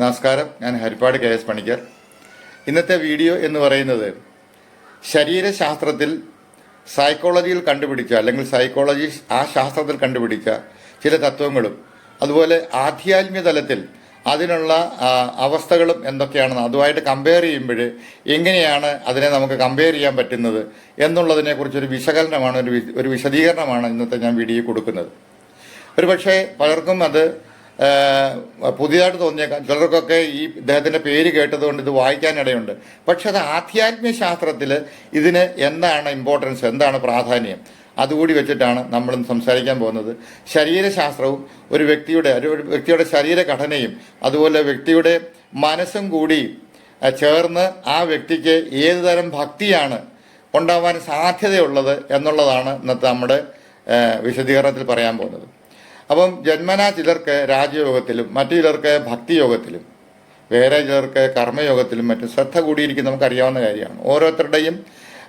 നമസ്കാരം ഞാൻ Harippad K S Panicker. ഇന്നത്തെ വീഡിയോ എന്ന് പറയുന്നത് ശരീരശാസ്ത്രത്തിൽ സൈക്കോളജിയിൽ കണ്ടുപിടിച്ച അല്ലെങ്കിൽ സൈക്കോളജി ആ ശാസ്ത്രത്തിൽ കണ്ടുപിടിച്ച ചില തത്വങ്ങളും അതുപോലെ ആധ്യാത്മിക തലത്തിൽ അതിനുള്ള അവസ്ഥകളും എന്തൊക്കെയാണെന്ന് അതുമായിട്ട് കമ്പയർ ചെയ്യുമ്പോൾ എങ്ങനെയാണ് അതിനെ നമുക്ക് കമ്പയർ ചെയ്യാൻ പറ്റുന്നത് എന്നുള്ളതിനെക്കുറിച്ചൊരു വിശകലനമാണ് ഒരു ഒരു വിശദീകരണമാണ് ഇന്നത്തെ ഞാൻ വീഡിയോ കൊടുക്കുന്നത്. ഒരു പക്ഷേ പലർക്കും അത് പുതിയതായിട്ട് തോന്നിയേക്കാം. ചിലർക്കൊക്കെ ഈ ഇദ്ദേഹത്തിന്റെ പേര് കേട്ടതുകൊണ്ട് ഇത് വായിക്കാനിടയുണ്ട്. പക്ഷെ അത് ആധ്യാത്മിക ശാസ്ത്രത്തിൽ ഇതിന് എന്താണ് ഇമ്പോർട്ടൻസ് എന്താണ് പ്രാധാന്യം? അതുകൂടി വെച്ചിട്ടാണ് നമ്മൾ സംസാരിക്കാൻ പോകുന്നത്. ശരീരശാസ്ത്രവും ഒരു വ്യക്തിയുടെ ഒരു വ്യക്തിയുടെ ശരീരഘടനയും അതുപോലെ വ്യക്തിയുടെ മനസ്സും കൂടി ചേർന്ന് ആ വ്യക്തിക്ക് ഏത് തരം ഭക്തിയാണ് ഉണ്ടാവാൻ സാധ്യതയുള്ളത് എന്നുള്ളതാണ് ഇന്നത്തെ നമ്മുടെ വിശദീകരണത്തിൽ പറയാൻ പോകുന്നത്. അപ്പം ജന്മനാ ചിലർക്ക് രാജയോഗത്തിലും മറ്റു ചിലർക്ക് ഭക്തിയോഗത്തിലും വേറെ ചിലർക്ക് കർമ്മയോഗത്തിലും മറ്റും ശ്രദ്ധ നമുക്ക് അറിയാവുന്ന കാര്യമാണ്. ഓരോരുത്തരുടെയും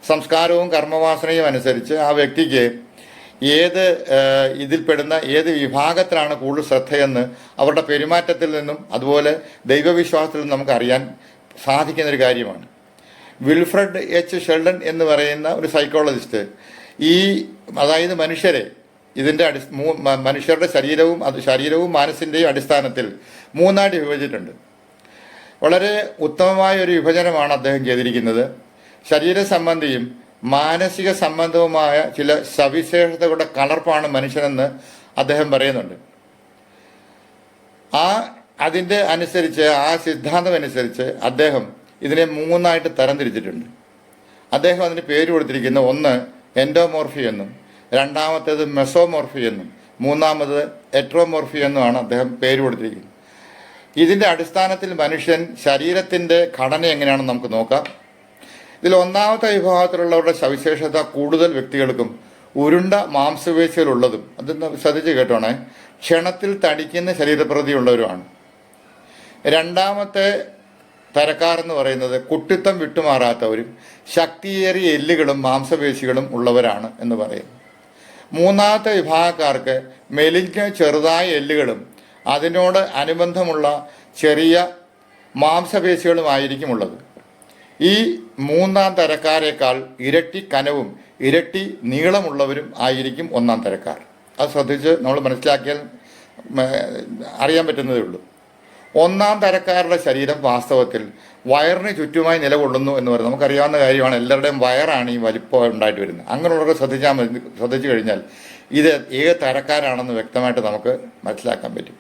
സംസ്കാരവും കർമ്മവാസനയും അനുസരിച്ച് ആ വ്യക്തിക്ക് ഏത് ഇതിൽപ്പെടുന്ന ഏത് വിഭാഗത്തിലാണ് കൂടുതൽ ശ്രദ്ധയെന്ന് അവരുടെ പെരുമാറ്റത്തിൽ നിന്നും അതുപോലെ ദൈവവിശ്വാസത്തിൽ നിന്നും നമുക്ക് അറിയാൻ സാധിക്കുന്ന ഒരു കാര്യമാണ്. Wilfred H. ഷെൽഡൻ എന്ന് പറയുന്ന ഒരു സൈക്കോളജിസ്റ്റ് ഈ അതായത് മനുഷ്യരെ ഇതിന്റെ അടി മനുഷ്യരുടെ ശരീരവും അത് ശരീരവും മാനസിന്റെയും അടിസ്ഥാനത്തിൽ മൂന്നായിട്ട് വിഭജിച്ചിട്ടുണ്ട്. വളരെ ഉത്തമമായ ഒരു വിഭജനമാണ് അദ്ദേഹം ചെയ്തിരിക്കുന്നത്. ശരീര സംബന്ധിയും മാനസിക സംബന്ധവുമായ ചില സവിശേഷതകളുടെ കളർപ്പാണ് മനുഷ്യനെന്ന് അദ്ദേഹം പറയുന്നുണ്ട്. ആ അതിന്റെ അനുസരിച്ച് ആ സിദ്ധാന്തം അനുസരിച്ച് അദ്ദേഹം ഇതിനെ മൂന്നായിട്ട് തരംതിരിച്ചിട്ടുണ്ട്. അദ്ദേഹം അതിന് പേര് കൊടുത്തിരിക്കുന്ന ഒന്ന് എൻഡോമോർഫി എന്നും. രണ്ടാമത്തേത് മെസോമോർഫി എന്നും മൂന്നാമത് എട്രോമോർഫി എന്നുമാണ് അദ്ദേഹം പേര് കൊടുത്തിരിക്കുന്നത്. ഇതിന്റെ അടിസ്ഥാനത്തിൽ മനുഷ്യൻ ശരീരത്തിന്റെ ഘടന എങ്ങനെയാണെന്ന് നമുക്ക് നോക്കാം. ഇതിൽ ഒന്നാമത്തെ വിഭാഗത്തിലുള്ളവരുടെ സവിശേഷത കൂടുതൽ വ്യക്തികൾക്കും ഉരുണ്ട മാംസപേശികളുള്ളതും അതൊന്ന് ശ്രദ്ധിച്ച് കേട്ടോണേ ക്ഷണത്തിൽ തടിക്കുന്ന ശരീരപ്രതിയുള്ളവരുമാണ്. രണ്ടാമത്തെ തരക്കാർ എന്ന് പറയുന്നത് കുട്ടിത്തം വിട്ടുമാറാത്തവരും ശക്തിയേറിയ എല്ലുകളും മാംസപേശികളും ഉള്ളവരാണ് എന്ന് പറയുന്നു. മൂന്നാമത്തെ വിഭാഗക്കാർക്ക് മെലിഞ്ഞ ചെറുതായ എല്ലുകളും അതിനോട് അനുബന്ധമുള്ള ചെറിയ മാംസപേശികളുമായിരിക്കും ഉള്ളത് ഈ മൂന്നാം തരക്കാരേക്കാൾ ഇരട്ടി കനവും ഇരട്ടി നീളമുള്ളവരും ആയിരിക്കും ഒന്നാം തരക്കാർ. അത് ശ്രദ്ധിച്ച് നമ്മൾ മനസ്സിലാക്കിയാൽ അറിയാൻ പറ്റുന്നതേ ഉള്ളൂ. ഒന്നാം തരക്കാരുടെ ശരീരം വാസ്തവത്തിൽ വയറിന് ചുറ്റുമായി നിലകൊള്ളുന്നു എന്ന് പറയുന്നത് നമുക്കറിയാവുന്ന കാര്യമാണ്. എല്ലാവരുടെയും വയറാണ് ഈ വലിപ്പം ഉണ്ടായിട്ട് വരുന്നത്. അങ്ങനെയുള്ളവരെ ശ്രദ്ധിച്ചാൽ മതി. ശ്രദ്ധിച്ചു കഴിഞ്ഞാൽ ഇത് ഏത് തരക്കാരാണെന്ന് വ്യക്തമായിട്ട് നമുക്ക് മനസ്സിലാക്കാൻ പറ്റും.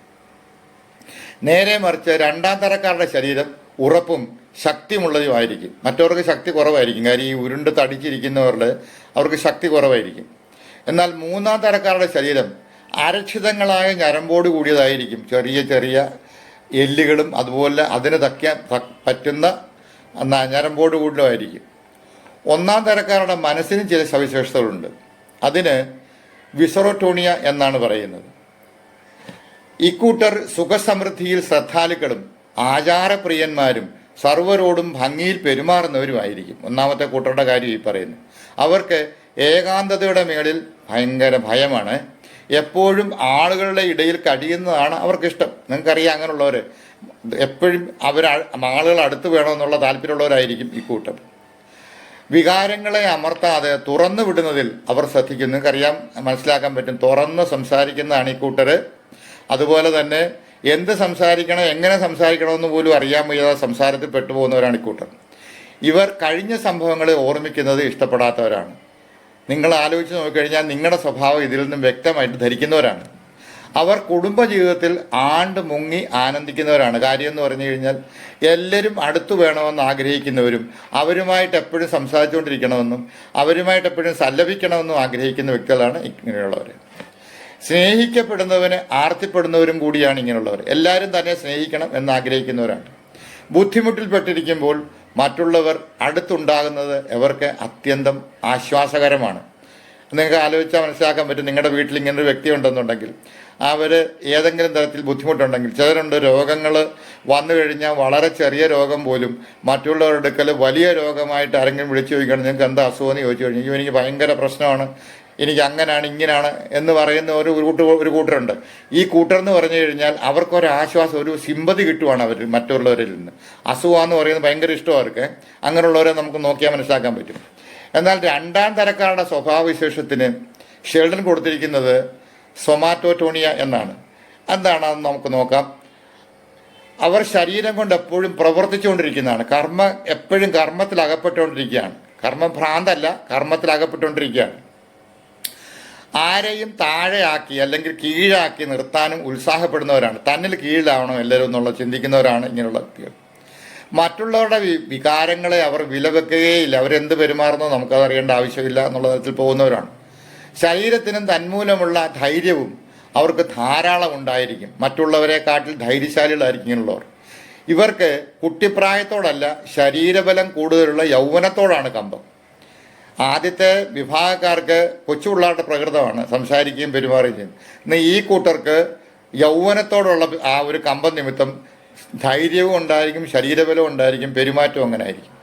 നേരെ മറിച്ച് രണ്ടാം തരക്കാരുടെ ശരീരം ഉറപ്പും ശക്തിയുമുള്ളതുമായിരിക്കും മറ്റവർക്ക് ശക്തി കുറവായിരിക്കും. കാര്യം ഈ ഉരുണ്ട് തടിച്ചിരിക്കുന്നവരുടെ അവർക്ക് ശക്തി കുറവായിരിക്കും. എന്നാൽ മൂന്നാം തരക്കാരുടെ ശരീരം അരക്ഷിതങ്ങളായ ഞരമ്പോട് കൂടിയതായിരിക്കും. ചെറിയ ചെറിയ എല്ലുകളും അതുപോലെ അതിന് തക്കാൻ ത- പറ്റുന്ന ഞരമ്പോട് കൂടുതലുമായിരിക്കും ഒന്നാം തരക്കാരുടെ മനസ്സിനും ചില സവിശേഷതകളുണ്ട്. അതിന് വിസറോട്ടോണിയ എന്നാണ് പറയുന്നത്. ഇക്കൂട്ടർ സുഖസമൃദ്ധിയിൽ ശ്രദ്ധാലുക്കളും ആചാരപ്രിയന്മാരും സർവരോടും ഭംഗിയിൽ പെരുമാറുന്നവരുമായിരിക്കും. ഒന്നാമത്തെ കൂട്ടരുടെ കാര്യം ഈ പറയുന്നു. അവർക്ക് ഏകാന്തതയുടെ മേളിൽ ഭയങ്കര ഭയമാണ്. എപ്പോഴും ആളുകളുടെ ഇടയിൽ കഴിയുന്നതാണ് അവർക്കിഷ്ടം. നിങ്ങൾക്കറിയാം അങ്ങനെയുള്ളവർ എപ്പോഴും അവർ ആളുകൾ അടുത്ത് വേണമെന്നുള്ള താല്പര്യമുള്ളവരായിരിക്കും ഈ കൂട്ടം. വികാരങ്ങളെ അമർത്താതെ തുറന്നു വിടുന്നതിൽ അവർ ശ്രദ്ധിക്കും. നിങ്ങൾക്കറിയാം മനസ്സിലാക്കാൻ പറ്റും തുറന്ന് സംസാരിക്കുന്നതാണ് ഈ കൂട്ടർ അതുപോലെ തന്നെ എന്ത് സംസാരിക്കണം എങ്ങനെ സംസാരിക്കണമെന്ന് പോലും അറിയാൻ വയ്യാതെ സംസാരത്തിൽ പെട്ടുപോകുന്നവരാണ് ഈ കൂട്ടർ. ഇവർ കഴിഞ്ഞ സംഭവങ്ങളെ ഓർമ്മിക്കുന്നത് ഇഷ്ടപ്പെടാത്തവരാണ്. നിങ്ങൾ ആലോചിച്ച് നോക്കിക്കഴിഞ്ഞാൽ നിങ്ങളുടെ സ്വഭാവം ഇതിൽ നിന്നും വ്യക്തമായിട്ട് ധരിക്കുന്നവരാണ്. അവർ കുടുംബജീവിതത്തിൽ ആണ്ട് മുങ്ങി ആനന്ദിക്കുന്നവരാണ്. കാര്യം എന്ന് പറഞ്ഞു കഴിഞ്ഞാൽ എല്ലാവരും അടുത്തു വേണമെന്ന് ആഗ്രഹിക്കുന്നവരും അവരുമായിട്ട് എപ്പോഴും സംസാരിച്ചുകൊണ്ടിരിക്കണമെന്നും അവരുമായിട്ട് എപ്പോഴും സല്ലപിക്കണമെന്നും ആഗ്രഹിക്കുന്ന വ്യക്തികളാണ് ഇങ്ങനെയുള്ളവർ സ്നേഹിക്കപ്പെടുന്നവന് ആർത്തിപ്പെടുന്നവരും കൂടിയാണ് ഇങ്ങനെയുള്ളവർ എല്ലാവരും തന്നെ സ്നേഹിക്കണം എന്ന് ആഗ്രഹിക്കുന്നവരാണ്. ബുദ്ധിമുട്ടിൽപ്പെട്ടിരിക്കുമ്പോൾ മറ്റുള്ളവർ അടുത്തുണ്ടാകുന്നത് അവർക്ക് അത്യന്തം ആശ്വാസകരമാണ്. നിങ്ങൾക്ക് ആലോചിച്ചാൽ മനസ്സിലാക്കാൻ പറ്റും നിങ്ങളുടെ വീട്ടിൽ ഇങ്ങനെ ഒരു വ്യക്തി ഉണ്ടെന്നുണ്ടെങ്കിൽ. അവർ ഏതെങ്കിലും തരത്തിൽ ബുദ്ധിമുട്ടുണ്ടെങ്കിൽ ചിലരുണ്ട് രോഗങ്ങൾ വന്നു കഴിഞ്ഞാൽ വളരെ ചെറിയ രോഗം പോലും മറ്റുള്ളവരുടെ അടുക്കൽ വലിയ രോഗമായിട്ട് ആരെങ്കിലും വിളിച്ചു ചോദിക്കണം നിങ്ങൾക്ക് എന്താ അസുഖം എന്ന് ചോദിച്ചു കഴിഞ്ഞാൽ "അയ്യോ, എനിക്ക് ഭയങ്കര പ്രശ്നമാണ് എനിക്ക് അങ്ങനെയാണ് ഇങ്ങനെയാണ് എന്ന് പറയുന്ന ഒരു കൂട്ടർ ഒരു കൂട്ടരുണ്ട്. ഈ കൂട്ടർ എന്ന് പറഞ്ഞു കഴിഞ്ഞാൽ അവർക്കൊരാശ്വാസം ഒരു സിമ്പതി കിട്ടുവാണ് അവർ മറ്റുള്ളവരിൽ നിന്ന്. അസുഖമെന്ന് പറയുന്നത് ഭയങ്കര ഇഷ്ടമാണ് അവർക്ക്. അങ്ങനെയുള്ളവരെ നമുക്ക് നോക്കിയാൽ മനസ്സിലാക്കാൻ പറ്റും. എന്നാൽ രണ്ടാം തരക്കാരുടെ സ്വഭാവവിശേഷത്തിന് ഷെൽഡൻ കൊടുത്തിരിക്കുന്നത് സൊമാറ്റോട്ടോണിയ എന്നാണ്. എന്താണെന്ന് നമുക്ക് നോക്കാം. അവർ ശരീരം കൊണ്ട് എപ്പോഴും പ്രവർത്തിച്ചുകൊണ്ടിരിക്കുന്നതാണ്. കർമ്മ എപ്പോഴും കർമ്മത്തിൽ അകപ്പെട്ടുകൊണ്ടിരിക്കുകയാണ് കർമ്മഭ്രാന്തല്ല കർമ്മത്തിൽ അകപ്പെട്ടുകൊണ്ടിരിക്കുകയാണ് ആരെയും താഴെയാക്കി അല്ലെങ്കിൽ കീഴാക്കി നിർത്താനും ഉത്സാഹപ്പെടുന്നവരാണ്. തന്നിൽ കീഴിലാവണം എല്ലാവരും എന്നുള്ള ചിന്തിക്കുന്നവരാണ് ഇങ്ങനെയുള്ള വ്യക്തികൾ. മറ്റുള്ളവരുടെ വികാരങ്ങളെ അവർ വിലവെക്കുകയില്ല അവരെന്ത് പെരുമാറുന്നോ നമുക്കത് അറിയേണ്ട ആവശ്യമില്ല എന്നുള്ള തരത്തിൽ പോകുന്നവരാണ്. ശരീരത്തിനും തന്മൂലമുള്ള ധൈര്യവും അവർക്ക് ധാരാളം ഉണ്ടായിരിക്കും. മറ്റുള്ളവരെക്കാട്ടിൽ ധൈര്യശാലികളായിരിക്കും ഉള്ളവർ ഇവർക്ക് കുട്ടിപ്രായത്തോടല്ല ശരീരബലം കൂടുതലുള്ള യൗവനത്തോടാണ് കമ്പം. ആദ്യത്തെ വിഭാഗക്കാർക്ക് കൊച്ചുപിള്ളാരുടെ പ്രകൃതമാണ്. സംസാരിക്കുകയും പെരുമാറുകയും ചെയ്യുന്നത് ഈ കൂട്ടർക്ക് യൗവനത്തോടുള്ള ആ ഒരു കമ്പം നിമിത്തം ധൈര്യവും ഉണ്ടായിരിക്കും ശരീരബലവും ഉണ്ടായിരിക്കും പെരുമാറ്റവും അങ്ങനെ ആയിരിക്കും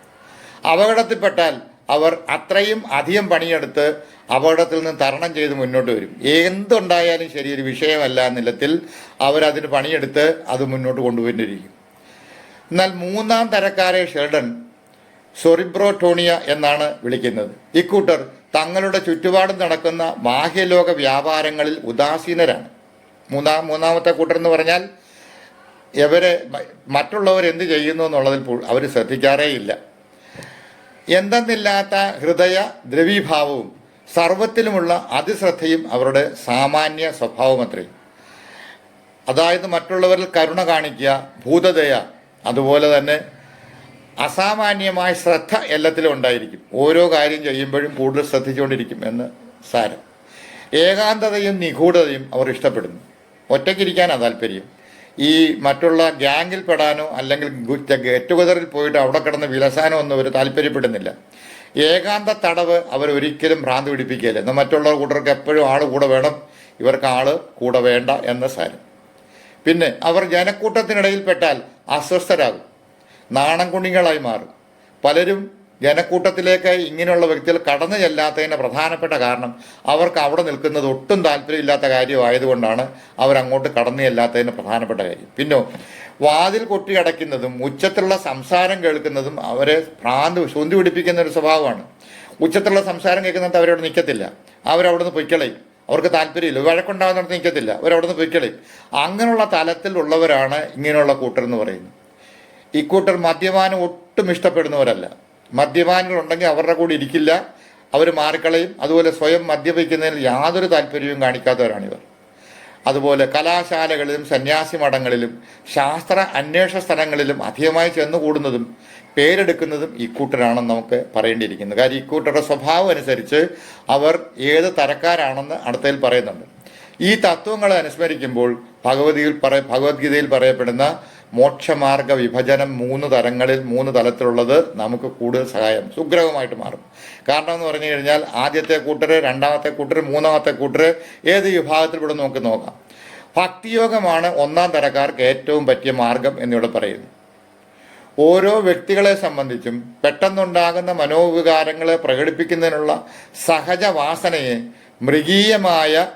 അപകടത്തിൽപ്പെട്ടാൽ അവർ അത്രയും അധികം പണിയെടുത്ത് അപകടത്തിൽ നിന്ന് തരണം ചെയ്ത് മുന്നോട്ട് വരും. എന്തുണ്ടായാലും ശരി ഒരു വിഷയമല്ല നിലത്തിൽ അവരതിന് പണിയെടുത്ത് അത് മുന്നോട്ട് കൊണ്ടുപോയിരിക്കും എന്നാൽ മൂന്നാം തരക്കാരെ ഷെൽഡൻ സൊറിബ്രോട്ടോണിയ എന്നാണ് വിളിക്കുന്നത്. ഇക്കൂട്ടർ തങ്ങളുടെ ചുറ്റുപാടും നടക്കുന്ന ബാഹ്യലോക വ്യാപാരങ്ങളിൽ ഉദാസീനരാണ്. മൂന്നാം മൂന്നാമത്തെ കൂട്ടർ എന്ന് പറഞ്ഞാൽ ഇവരെ മ- മറ്റുള്ളവർ എന്ത് ചെയ്യുന്നു എന്നുള്ളതിൽ അവർ ശ്രദ്ധിക്കാറേ ഇല്ല എന്തെന്നില്ലാത്ത ഹൃദയ ദ്രവീഭാവവും സർവത്തിലുമുള്ള അതിശ്രദ്ധയും അവരുടെ സാമാന്യ സ്വഭാവമത്രേ അതായത് മറ്റുള്ളവരിൽ കരുണ കാണിക്കുക ഭൂതദയ അതുപോലെ തന്നെ അസാമാന്യമായ ശ്രദ്ധ എല്ലാത്തിലും ഉണ്ടായിരിക്കും. ഓരോ കാര്യം ചെയ്യുമ്പോഴും കൂടുതൽ ശ്രദ്ധിച്ചുകൊണ്ടിരിക്കും എന്ന് സാരം. ഏകാന്തതയും നിഗൂഢതയും അവർ ഇഷ്ടപ്പെടുന്നു. ഒറ്റയ്ക്കിരിക്കാനാണ് താല്പര്യം ഈ മറ്റുള്ള ഗ്യാങ്ങിൽ പെടാനോ അല്ലെങ്കിൽ ഗെറ്റ് ടുഗദറിൽ പോയിട്ട് അവിടെ കിടന്ന് വിലസാനോ ഒന്നും അവർ താല്പര്യപ്പെടുന്നില്ല. ഏകാന്ത തടവ് അവർ ഒരിക്കലും ഭ്രാന്ത് പിടിപ്പിക്കുകയില്ല. എന്നാൽ മറ്റുള്ള കൂട്ടർക്ക് എപ്പോഴും ആൾ കൂടെ വേണം. ഇവർക്ക് ആൾ കൂടെ വേണ്ട എന്ന സാരം. പിന്നെ അവർ ജനക്കൂട്ടത്തിനിടയിൽപ്പെട്ടാൽ അസ്വസ്ഥരാകും. നാണം കുണികളായി മാറും. പലരും ജനക്കൂട്ടത്തിലേക്ക് ഇങ്ങനെയുള്ള വ്യക്തികൾ കടന്നു ചെല്ലാത്തതിന്റെ പ്രധാനപ്പെട്ട കാരണം അവർക്ക് അവിടെ നിൽക്കുന്നത് ഒട്ടും താല്പര്യമില്ലാത്ത കാര്യമായതുകൊണ്ടാണ് അവരങ്ങോട്ട് കടന്നു ചെല്ലാത്തതിന്റെ പ്രധാനപ്പെട്ട കാര്യം. പിന്നെ വാതിൽ കൊട്ടി അടയ്ക്കുന്നതും ഉച്ചത്തിലുള്ള സംസാരം കേൾക്കുന്നതും അവരെ ഭ്രാന്ത് ശുന്തി പിടിപ്പിക്കുന്ന ഒരു സ്വഭാവമാണ്. ഉച്ചത്തിലുള്ള സംസാരം കേൾക്കുന്നിടത്ത് അവരവിടെ നിൽക്കത്തില്ല. അവരവിടുന്ന് പൊയ്ക്കളയും അവർക്ക് താല്പര്യമില്ല. വഴക്കുണ്ടാകുന്നിടത്ത് നിൽക്കത്തില്ല. അവരവിടുന്ന് പൊയ്ക്കളയും അങ്ങനെയുള്ള തലത്തിലുള്ളവരാണ് ഇങ്ങനെയുള്ള കൂട്ടർ എന്ന് പറയുന്നത് ഇക്കൂട്ടർ മദ്യപാനം ഒട്ടും ഇഷ്ടപ്പെടുന്നവരല്ല. മദ്യപാനികൾ ഉണ്ടെങ്കിൽ അവരുടെ കൂടെ ഇരിക്കില്ല. അവർ മാറിക്കളയും. അതുപോലെ സ്വയം മദ്യപിക്കുന്നതിൽ യാതൊരു താല്പര്യവും കാണിക്കാത്തവരാണിവർ. അതുപോലെ കലാശാലകളിലും സന്യാസി മഠങ്ങളിലും ശാസ്ത്ര അന്വേഷണ സ്ഥലങ്ങളിലും അധികമായി ചെന്നുകൂടുന്നതും പേരെടുക്കുന്നതും ഇക്കൂട്ടരാണെന്ന് നമുക്ക് പറയേണ്ടിയിരിക്കുന്നു. കാര്യം ഇക്കൂട്ടരുടെ സ്വഭാവം അനുസരിച്ച് അവർ ഏത് തരക്കാരാണെന്ന് അടുത്തതിൽ പറയുന്നുണ്ട്. ഈ തത്വങ്ങളെ അനുസ്മരിക്കുമ്പോൾ ഭഗവതിയിൽ പറ ഭഗവത്ഗീതയിൽ പറയപ്പെടുന്ന മോക്ഷമാർഗ വിഭജനം മൂന്ന് തരങ്ങളിൽ മൂന്ന് തലത്തിലുള്ളത് നമുക്ക് കൂടുതൽ സഹായം സുഗ്രഹമായിട്ട് മാറും. കാരണം എന്ന് പറഞ്ഞു കഴിഞ്ഞാൽ ആദ്യത്തെ കൂട്ടര് രണ്ടാമത്തെ കൂട്ടര് മൂന്നാമത്തെ കൂട്ടര് ഏത് വിഭാഗത്തിൽ വിഭാഗത്തിൽപ്പെടും നമുക്ക് നോക്കാം. ഭക്തിയോഗമാണ് ഒന്നാം തരക്കാർക്ക് ഏറ്റവും പറ്റിയ മാർഗം എന്നിവിടെ പറയുന്നു. ഓരോ വ്യക്തികളെ സംബന്ധിച്ചും പെട്ടെന്നുണ്ടാകുന്ന മനോവികാരങ്ങളെ പ്രകടിപ്പിക്കുന്നതിനുള്ള സഹജ വാസനയെ മൃഗീയമായ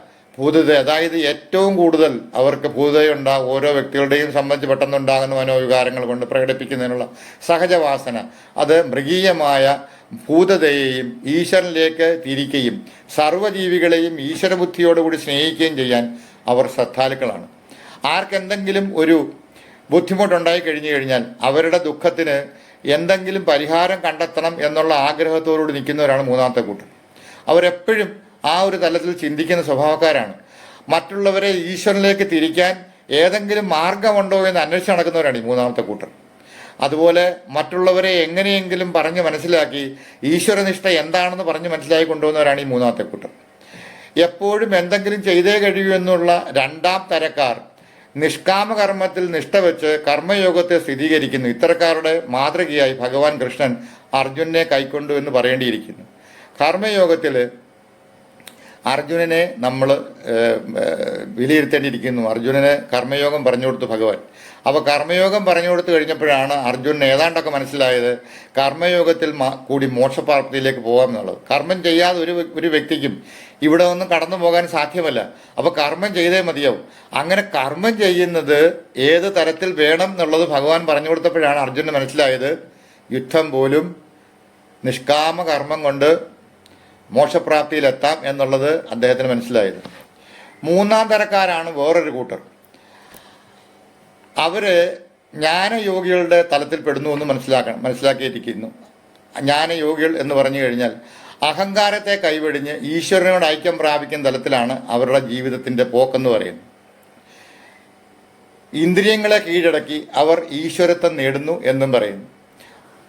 ഭൂതത അതായത് ഏറ്റവും കൂടുതൽ അവർക്ക് ഭൂതതയുണ്ടാ ഓരോ വ്യക്തികളുടെയും സംബന്ധിച്ച് പെട്ടെന്നുണ്ടാകുന്ന മനോവികാരങ്ങൾ കൊണ്ട് പ്രകടിപ്പിക്കുന്നതിനുള്ള സഹജവാസന. അത് മൃഗീയമായ ഭൂതതയെയും ഈശ്വരനിലേക്ക് തിരിക്കുകയും സർവജീവികളെയും ഈശ്വരബുദ്ധിയോടുകൂടി സ്നേഹിക്കുകയും ചെയ്യാൻ അവർ ശ്രദ്ധാലുക്കളാണ്. ആർക്കെന്തെങ്കിലും ഒരു ബുദ്ധിമുട്ടുണ്ടായി കഴിഞ്ഞു കഴിഞ്ഞാൽ അവരുടെ ദുഃഖത്തിന് എന്തെങ്കിലും പരിഹാരം കണ്ടെത്തണം എന്നുള്ള ആഗ്രഹത്തോടുകൂടി നിൽക്കുന്നവരാണ് മൂന്നാമത്തെ കൂട്ടം അവരെപ്പോഴും ആ ഒരു തലത്തിൽ ചിന്തിക്കുന്ന സ്വഭാവക്കാരാണ്. മറ്റുള്ളവരെ ഈശ്വരനിലേക്ക് തിരിക്കാൻ ഏതെങ്കിലും മാർഗമുണ്ടോ എന്ന് അന്വേഷിച്ച് നടക്കുന്നവരാണ് ഈ മൂന്നാമത്തെ കൂട്ടർ. അതുപോലെ മറ്റുള്ളവരെ എങ്ങനെയെങ്കിലും പറഞ്ഞ് മനസ്സിലാക്കി ഈശ്വരനിഷ്ഠ എന്താണെന്ന് പറഞ്ഞ് മനസ്സിലാക്കി കൊണ്ടുപോകുന്നവരാണ് ഈ മൂന്നാമത്തെ കൂട്ടർ. എപ്പോഴും എന്തെങ്കിലും ചെയ്തേ കഴിയൂ എന്നുള്ള രണ്ടാം തരക്കാർ നിഷ്കാമകർമ്മത്തിൽ നിഷ്ഠ വെച്ച് കർമ്മയോഗത്തെ സ്ഥിരീകരിക്കുന്നു. ഇത്തരക്കാരുടെ മാതൃകയായി ഭഗവാൻ കൃഷ്ണൻ അർജുനെ കൈക്കൊണ്ടു എന്ന് പറയേണ്ടിയിരിക്കുന്നു. കർമ്മയോഗത്തിൽ അർജുനനെ നമ്മൾ വിലയിരുത്തേണ്ടിയിരിക്കുന്നു. അർജുനന് കർമ്മയോഗം പറഞ്ഞു കൊടുത്തു ഭഗവാൻ. അപ്പോൾ കർമ്മയോഗം പറഞ്ഞു കൊടുത്തു കഴിഞ്ഞപ്പോഴാണ് അർജുനൻ ഏതാണ്ടൊക്കെ മനസ്സിലായത് കർമ്മയോഗത്തിൽ കൂടി മോക്ഷപ്രാപ്തിയിലേക്ക് പോകാം എന്നുള്ളത് കർമ്മം ചെയ്യാതെ ഒരു ഒരു വ്യക്തിക്കും ഇവിടെ ഒന്നും കടന്നു പോകാൻ സാധ്യമല്ല. അപ്പോൾ കർമ്മം ചെയ്തേ മതിയാവും. അങ്ങനെ കർമ്മം ചെയ്യുന്നത് ഏത് തരത്തിൽ വേണം എന്നുള്ളത് ഭഗവാൻ പറഞ്ഞു കൊടുത്തപ്പോഴാണ് അർജുനന് മനസ്സിലായത് യുദ്ധം പോലും നിഷ്കാമ കർമ്മം കൊണ്ട് മോക്ഷപ്രാപ്തിയിലെത്താം എന്നുള്ളത് അദ്ദേഹത്തിന് മനസ്സിലായത്. മൂന്നാം തരക്കാരാണ് വേറൊരു കൂട്ടർ. അവർ ജ്ഞാനയോഗികളുടെ തലത്തിൽ പെടുന്നു എന്ന് മനസ്സിലാക്കണം മനസ്സിലാക്കിയിരിക്കുന്നു. ജ്ഞാനയോഗികൾ എന്ന് പറഞ്ഞു കഴിഞ്ഞാൽ അഹങ്കാരത്തെ കൈവെടിഞ്ഞ് ഈശ്വരനോട് ഐക്യം പ്രാപിക്കുന്ന തലത്തിലാണ് അവരുടെ ജീവിതത്തിന്റെ പോക്കെന്ന് പറയുന്നത്. ഇന്ദ്രിയങ്ങളെ കീഴടക്കി അവർ ഈശ്വരത്വം നേടുന്നു എന്നും പറയുന്നു.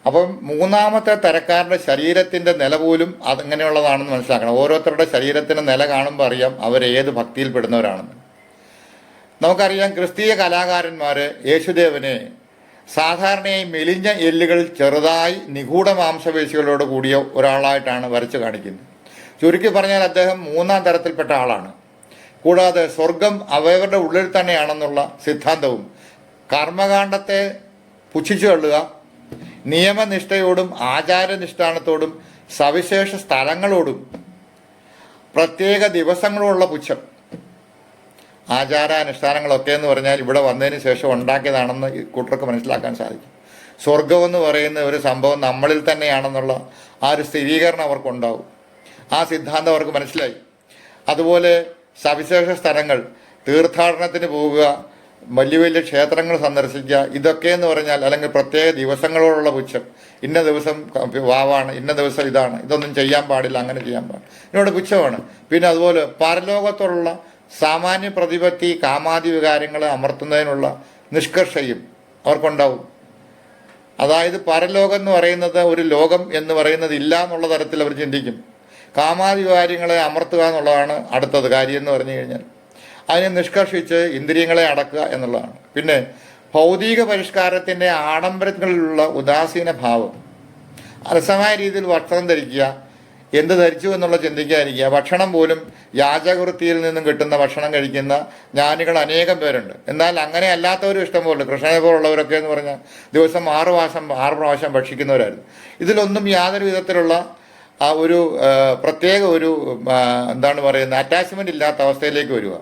അപ്പം മൂന്നാമത്തെ തരക്കാരുടെ ശരീരത്തിന്റെ നില പോലും അതങ്ങനെയുള്ളതാണെന്ന് മനസ്സിലാക്കണം. ഓരോരുത്തരുടെ ശരീരത്തിന്റെ നില കാണുമ്പോൾ അറിയാം അവർ ഏത് ഭക്തിയിൽ പെടുന്നവരാണെന്ന്. നമുക്കറിയാം ക്രിസ്തീയ കലാകാരന്മാർ യേശുദേവനെ സാധാരണയായി മെലിഞ്ഞ എല്ലുകൾ ചെറുതായി നിഗൂഢ മാംസപേശികളോട് കൂടിയ ഒരാളായിട്ടാണ് വരച്ചു കാണിക്കുന്നത്. ചുരുക്കി പറഞ്ഞാൽ അദ്ദേഹം മൂന്നാം തരത്തിൽപ്പെട്ട ആളാണ്. കൂടാതെ സ്വർഗം അവയവരുടെ ഉള്ളിൽ തന്നെയാണെന്നുള്ള സിദ്ധാന്തവും കർമ്മകാണ്ഡത്തെ പുച്ഛിച്ചു തള്ളുക നിയമനിഷ്ഠയോടും ആചാരനിഷ്ഠാനത്തോടും സവിശേഷ സ്ഥലങ്ങളോടും പ്രത്യേക ദിവസങ്ങളുമുള്ള പുച്ഛം. ആചാരാനുഷ്ഠാനങ്ങളൊക്കെ എന്ന് പറഞ്ഞാൽ ഇവിടെ വന്നതിന് ശേഷം ഉണ്ടാക്കിയതാണെന്ന് കൂട്ടർക്ക് മനസ്സിലാക്കാൻ സാധിക്കും. സ്വർഗമെന്ന് പറയുന്ന ഒരു സംഭവം നമ്മളിൽ തന്നെയാണെന്നുള്ള ആ ഒരു സ്ഥിരീകരണം അവർക്കുണ്ടാവും. ആ സിദ്ധാന്തം അവർക്ക് മനസ്സിലായി. അതുപോലെ സവിശേഷ സ്ഥലങ്ങൾ തീർത്ഥാടനത്തിന് പോവുക വലിയ വലിയ ക്ഷേത്രങ്ങൾ സന്ദർശിക്കുക ഇതൊക്കെ എന്ന് പറഞ്ഞാൽ അല്ലെങ്കിൽ പ്രത്യേക ദിവസങ്ങളോടുള്ള പുച്ഛം. ഇന്ന ദിവസം വാവാണ് ഇന്ന ദിവസം ഇതാണ് ഇതൊന്നും ചെയ്യാൻ പാടില്ല അങ്ങനെ ചെയ്യാൻ പാടില്ല. ഇതിനോട് പുച്ഛമാണ്. പിന്നെ അതുപോലെ പരലോകത്തുള്ള സാമാന്യ പ്രതിപത്തി കാമാതി വികാരങ്ങളെ അമർത്തുന്നതിനുള്ള നിഷ്കർഷയും അവർക്കുണ്ടാവും. അതായത് പരലോകം എന്ന് പറയുന്നത് ഒരു ലോകം എന്ന് പറയുന്നത് ഇല്ല എന്നുള്ള തരത്തിൽ അവർ ചിന്തിക്കും. കാമാതി കാര്യങ്ങളെ അമർത്തുക എന്നുള്ളതാണ് അടുത്തത് കാര്യം എന്ന് പറഞ്ഞു കഴിഞ്ഞാൽ. അതിനെ നിഷ്കർഷിച്ച് ഇന്ദ്രിയങ്ങളെ അടക്കുക എന്നുള്ളതാണ്. പിന്നെ ഭൗതിക പരിഷ്കാരത്തിന്റെ ആഡംബരങ്ങളിലുള്ള ഉദാസീന ഭാവം. അലസമായ രീതിയിൽ വസ്ത്രം ധരിക്കുക എന്ത് ധരിച്ചു എന്നുള്ള ചിന്തിക്കാതിരിക്കുക. ഭക്ഷണം പോലും യാചകവൃത്തിയിൽ നിന്നും കിട്ടുന്ന ഭക്ഷണം കഴിക്കുന്ന ജ്ഞാനികൾ അനേകം പേരുണ്ട്. എന്നാൽ അങ്ങനെ അല്ലാത്തവരും ഇഷ്ടം പോലെ കൃഷ്ണനെ പോലുള്ളവരൊക്കെ എന്ന് പറഞ്ഞാൽ ദിവസം ആറ് മാസം ആറ് പ്രാവശ്യം ഭക്ഷിക്കുന്നവരായിരുന്നു. ഇതിലൊന്നും യാതൊരു വിധത്തിലുള്ള ഒരു പ്രത്യേക ഒരു എന്താണ് പറയുന്നത് അറ്റാച്ച്മെന്റ് ഇല്ലാത്ത അവസ്ഥയിലേക്ക് വരിക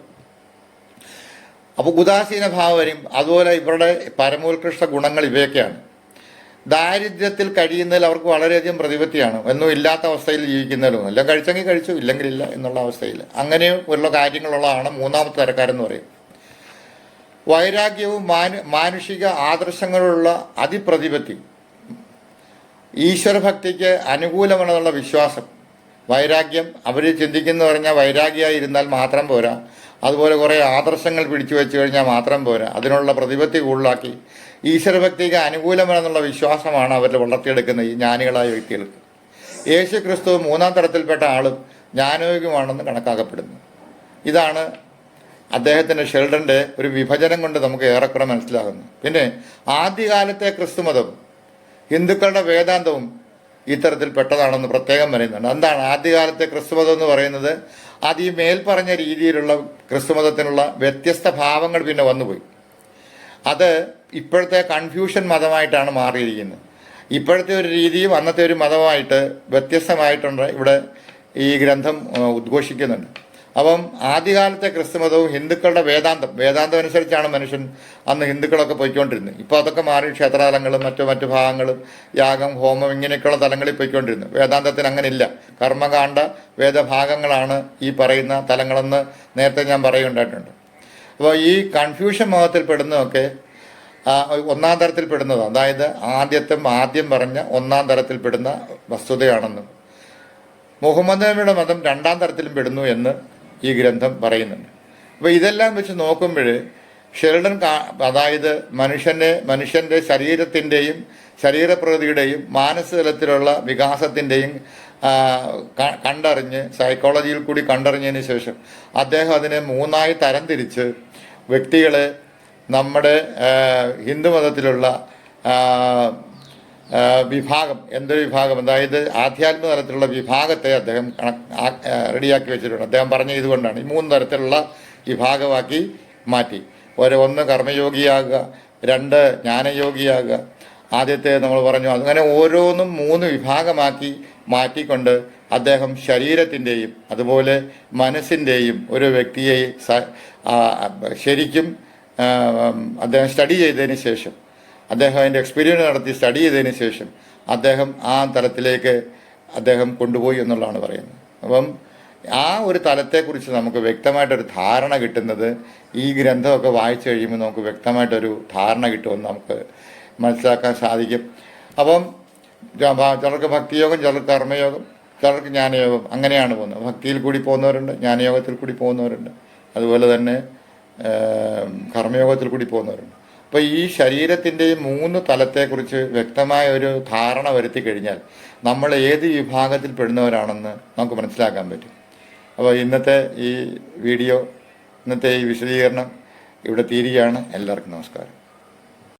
അപ്പോൾ ഉദാസീന ഭാവം വരും അതുപോലെ ഇവരുടെ പരമോത്കൃഷ്ട ഗുണങ്ങൾ ഇവയൊക്കെയാണ്. ദാരിദ്ര്യത്തിൽ കഴിയുന്നതിൽ അവർക്ക് വളരെയധികം പ്രതിപത്തിയാണ്. ഒന്നും ഇല്ലാത്ത അവസ്ഥയിൽ ജീവിക്കുന്നതിലും എല്ലാം കഴിച്ചെങ്കിൽ കഴിച്ചു ഇല്ലെങ്കിൽ ഇല്ല എന്നുള്ള അവസ്ഥയിൽ. അങ്ങനെ ഉള്ള കാര്യങ്ങളുള്ളതാണ് മൂന്നാമത്തെ തരക്കാരെന്ന് പറയും. വൈരാഗ്യവും മാനു മാനുഷിക ആദർശങ്ങളുള്ള അതിപ്രതിപത്തി. ഈശ്വരഭക്തിക്ക് അനുകൂലമാണെന്നുള്ള വിശ്വാസം. വൈരാഗ്യം അവർ ചിന്തിക്കുന്നു പറഞ്ഞാൽ വൈരാഗ്യമായി ഇരുന്നാൽ മാത്രം പോരാ. അതുപോലെ കുറേ ആദർശങ്ങൾ പിടിച്ചു വെച്ച് കഴിഞ്ഞാൽ മാത്രം പോരാ. അതിനുള്ള പ്രതിപത്തി കൂടുതലാക്കി. ഈശ്വരഭക്തിക്ക് അനുകൂലമെന്നുള്ള വിശ്വാസമാണ് അവർ വളർത്തിയെടുക്കുന്ന ഈ ജ്ഞാനികളായ വ്യക്തികൾക്ക്. യേശു ക്രിസ്തു മൂന്നാം തരത്തിൽപ്പെട്ട ആളും ജ്ഞാനയോഗ്യമാണെന്ന് കണക്കാക്കപ്പെടുന്നു. ഇതാണ് അദ്ദേഹത്തിന്റെ ഷെൽഡന്റെ ഒരു വിഭജനം കൊണ്ട് നമുക്ക് ഏറെക്കുറെ മനസ്സിലാകുന്നു പിന്നെ ആദ്യകാലത്തെ ക്രിസ്തുമതം ഹിന്ദുക്കളുടെ വേദാന്തവും ഇത്തരത്തിൽ പെട്ടതാണെന്ന് പ്രത്യേകം പറയുന്നുണ്ട്. എന്താണ് ആദ്യകാലത്തെ ക്രിസ്തുമതം എന്ന് പറയുന്നത്? അത് ഈ മേൽപ്പറഞ്ഞ രീതിയിലുള്ള ക്രിസ്തുമതത്തിനുള്ള വ്യത്യസ്ത ഭാവങ്ങൾ പിന്നെ വന്നുപോയി. അത് ഇപ്പോഴത്തെ കൺഫ്യൂഷൻ മതമായിട്ടാണ് മാറിയിരിക്കുന്നത്. ഇപ്പോഴത്തെ ഒരു രീതിയും അന്നത്തെ ഒരു മതമായിട്ട് വ്യത്യസ്തമായിട്ടുണ്ട്. ഇവിടെ ഈ ഗ്രന്ഥം ഉദ്ഘോഷിക്കുന്നുണ്ട്. അപ്പം ആദ്യകാലത്തെ ക്രിസ്തുമതവും ഹിന്ദുക്കളുടെ വേദാന്തം വേദാന്തം അനുസരിച്ചാണ് മനുഷ്യൻ അന്ന് ഹിന്ദുക്കളൊക്കെ പോയിക്കൊണ്ടിരുന്നത്. ഇപ്പോൾ അതൊക്കെ മാറി ക്ഷേത്രതലങ്ങളും മറ്റു മറ്റു ഭാഗങ്ങളും യാഗം ഹോമം ഇങ്ങനെയൊക്കെയുള്ള തലങ്ങളിൽ പോയിക്കൊണ്ടിരുന്നു. വേദാന്തത്തിന് അങ്ങനെ ഇല്ല കർമ്മകാണ്ഡ വേദഭാഗങ്ങളാണ് ഈ പറയുന്ന തലങ്ങളെന്ന് നേരത്തെ ഞാൻ പറയുണ്ടായിട്ടുണ്ട് അപ്പോൾ ഈ കൺഫ്യൂഷൻ മതത്തിൽ പെടുന്നതൊക്കെ ഒന്നാം തരത്തിൽ പെടുന്നത് അതായത് ആദ്യത്തെ ആദ്യം പറഞ്ഞ ഒന്നാം തരത്തിൽ പെടുന്ന വസ്തുതയാണെന്നും മുഹമ്മദ് നബിയുടെ മതം രണ്ടാം തരത്തിലും പെടുന്നു എന്ന് ഈ ഗ്രന്ഥം പറയുന്നുണ്ട്. അപ്പോൾ ഇതെല്ലാം വെച്ച് നോക്കുമ്പോൾ ഷെൽഡൻ അതായത് മനുഷ്യന്റെ മനുഷ്യന്റെ ശരീരത്തിന്റെയും ശരീരപ്രകൃതിയുടെയും മാനസികതലത്തിലുള്ള വികാസത്തിന്റെയും കണ്ടറിഞ്ഞ് സൈക്കോളജിയിൽ കൂടി കണ്ടറിഞ്ഞതിന് ശേഷം അദ്ദേഹം അതിനെ മൂന്നായി തരംതിരിച്ച് വ്യക്തികളെ നമ്മുടെ ഹിന്ദു ഹിന്ദുമതത്തിലുള്ള വിഭാഗം എന്തൊരു വിഭാഗം? അതായത് ആധ്യാത്മിക തലത്തിലുള്ള വിഭാഗത്തെ അദ്ദേഹം റെഡിയാക്കി വെച്ചിട്ടുണ്ട്. അദ്ദേഹം പറഞ്ഞ ഇതുകൊണ്ടാണ്. ഈ മൂന്ന് തരത്തിലുള്ള വിഭാഗമാക്കി മാറ്റി. ഒരു ഒന്ന് കർമ്മയോഗിയാകുക രണ്ട് ജ്ഞാനയോഗിയാകുക. ആദ്യത്തെ നമ്മൾ പറഞ്ഞു അങ്ങനെ ഓരോന്നും മൂന്ന് വിഭാഗമാക്കി മാറ്റിക്കൊണ്ട് അദ്ദേഹം ശരീരത്തിന്റെയും അതുപോലെ മനസ്സിന്റെയും ഒരു വ്യക്തിയെ ശരിക്കും അദ്ദേഹം സ്റ്റഡി ചെയ്തതിന് ശേഷം അദ്ദേഹം അതിന്റെ എക്സ്പീരിയൻസ് നടത്തി സ്റ്റഡി ചെയ്തതിന് ശേഷം അദ്ദേഹം ആ തലത്തിലേക്ക് അദ്ദേഹം കൊണ്ടുപോയി എന്നുള്ളതാണ് പറയുന്നത്. അപ്പം ആ ഒരു തലത്തെക്കുറിച്ച് നമുക്ക് വ്യക്തമായിട്ടൊരു ധാരണ കിട്ടുന്നത് ഈ ഗ്രന്ഥമൊക്കെ വായിച്ചു കഴിയുമ്പോൾ നമുക്ക് വ്യക്തമായിട്ടൊരു ധാരണ കിട്ടുമെന്ന് നമുക്ക് മനസ്സിലാക്കാൻ സാധിക്കും. അപ്പം ചിലർക്ക് ഭക്തിയോഗം ചിലർക്ക് കർമ്മയോഗം ചിലർക്ക് ജ്ഞാനയോഗം അങ്ങനെയാണ് പോകുന്നത്. ഭക്തിയിൽ കൂടി പോകുന്നവരുണ്ട് ജ്ഞാനയോഗത്തിൽ കൂടി പോകുന്നവരുണ്ട്. അതുപോലെ തന്നെ കർമ്മയോഗത്തിൽ കൂടി പോകുന്നവരുണ്ട്. അപ്പോൾ ഈ ശരീരത്തിന്റെ മൂന്ന് തലത്തെക്കുറിച്ച് വ്യക്തമായ ഒരു ധാരണ വരുത്തി കഴിഞ്ഞാൽ നമ്മൾ ഏത് വിഭാഗത്തിൽ പെടുന്നവരാണെന്ന് നമുക്ക് മനസ്സിലാക്കാൻ പറ്റും. അപ്പോൾ ഇന്നത്തെ ഈ വീഡിയോ ഇന്നത്തെ ഈ വിശദീകരണം ഇവിടെ തീരുകയാണ്. എല്ലാവർക്കും നമസ്കാരം.